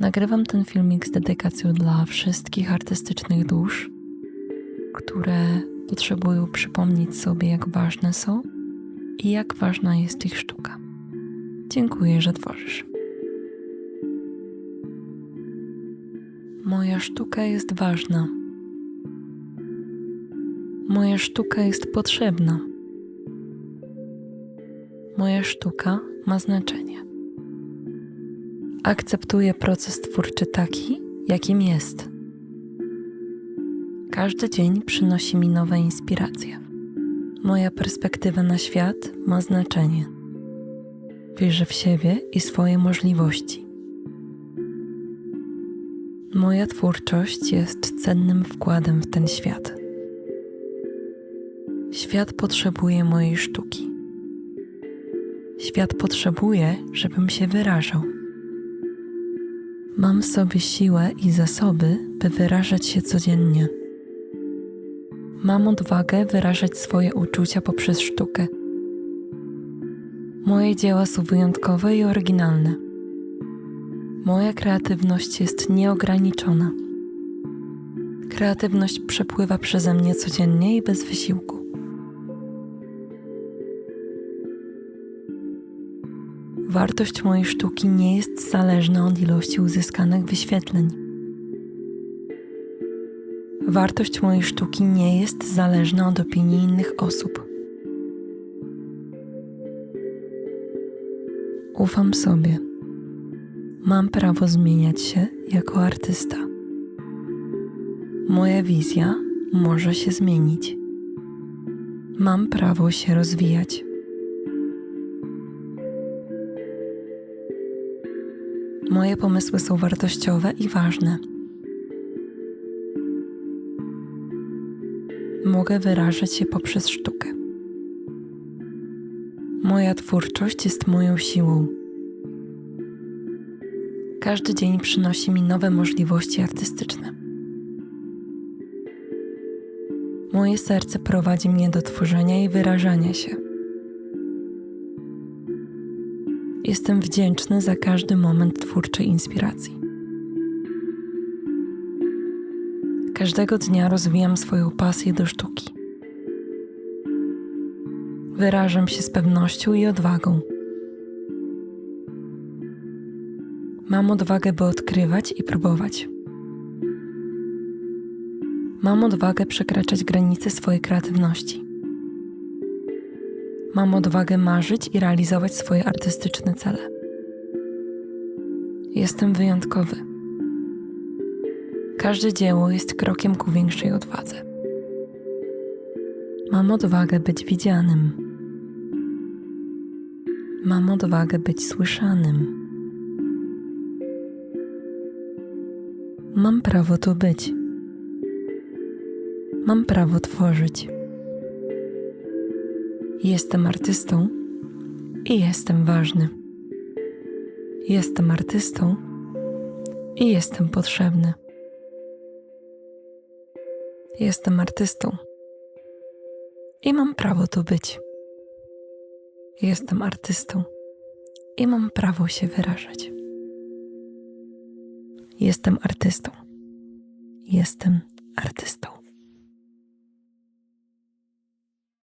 Nagrywam ten filmik z dedykacją dla wszystkich artystycznych dusz, które potrzebują przypomnieć sobie, jak ważne są i jak ważna jest ich sztuka. Dziękuję, że tworzysz. Moja sztuka jest ważna. Moja sztuka jest potrzebna. Moja sztuka ma znaczenie. Akceptuję proces twórczy taki, jakim jest. Każdy dzień przynosi mi nowe inspiracje. Moja perspektywa na świat ma znaczenie. Wierzę w siebie i swoje możliwości. Moja twórczość jest cennym wkładem w ten świat. Świat potrzebuje mojej sztuki. Świat potrzebuje, żebym się wyrażał. Mam w sobie siłę i zasoby, by wyrażać się codziennie. Mam odwagę wyrażać swoje uczucia poprzez sztukę. Moje dzieła są wyjątkowe i oryginalne. Moja kreatywność jest nieograniczona. Kreatywność przepływa przeze mnie codziennie i bez wysiłku. Wartość mojej sztuki nie jest zależna od ilości uzyskanych wyświetleń. Wartość mojej sztuki nie jest zależna od opinii innych osób. Ufam sobie. Mam prawo zmieniać się jako artysta. Moja wizja może się zmienić. Mam prawo się rozwijać. Moje pomysły są wartościowe i ważne. Mogę wyrażać się poprzez sztukę. Moja twórczość jest moją siłą. Każdy dzień przynosi mi nowe możliwości artystyczne. Moje serce prowadzi mnie do tworzenia i wyrażania się. Jestem wdzięczny za każdy moment twórczej inspiracji. Każdego dnia rozwijam swoją pasję do sztuki. Wyrażam się z pewnością i odwagą. Mam odwagę, by odkrywać i próbować. Mam odwagę przekraczać granice swojej kreatywności. Mam odwagę marzyć i realizować swoje artystyczne cele. Jestem wyjątkowy. Każde dzieło jest krokiem ku większej odwadze. Mam odwagę być widzianym. Mam odwagę być słyszanym. Mam prawo tu być. Mam prawo tworzyć. Jestem artystą i jestem ważny. Jestem artystą i jestem potrzebny. Jestem artystą i mam prawo tu być. Jestem artystą i mam prawo się wyrażać. Jestem artystą. Jestem artystą.